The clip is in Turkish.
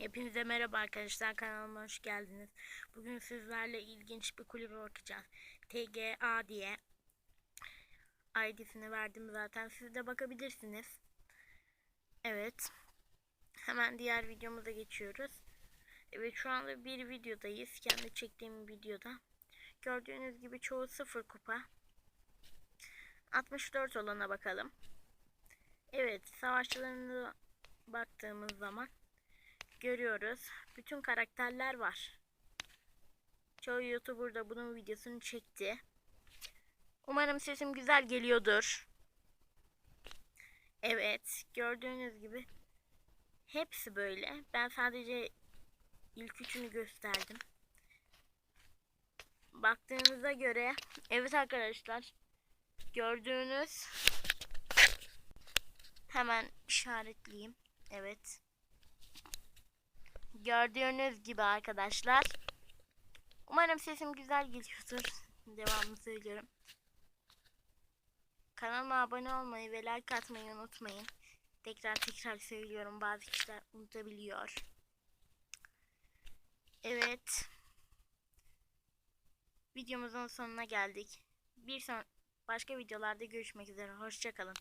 Hepinize merhaba arkadaşlar kanalıma hoş geldiniz. Bugün sizlerle ilginç bir kulübe bakacağız. TGA diye ID'sini verdim zaten. Siz de bakabilirsiniz. Evet. Hemen diğer videomuza geçiyoruz. Evet şu anda bir videodayız. Kendi çektiğim videoda. Gördüğünüz gibi çoğu sıfır kupa. 64 olana bakalım. Evet savaşçılarına baktığımız zaman görüyoruz. Bütün karakterler var. Çoğu YouTuber da bunun videosunu çekti. Umarım sesim güzel geliyordur. Evet, gördüğünüz gibi hepsi böyle. Ben sadece ilk üçünü gösterdim. Baktığınıza göre evet arkadaşlar gördüğünüz hemen işaretleyeyim. Evet. Gördüğünüz gibi arkadaşlar. Umarım sesim güzel geliyordur. Devamını söylüyorum. Kanalıma abone olmayı ve like atmayı unutmayın. Tekrar tekrar söylüyorum. Bazı kişiler unutabiliyor. Evet. Videomuzun sonuna geldik. Bir son başka videolarda görüşmek üzere. Hoşçakalın.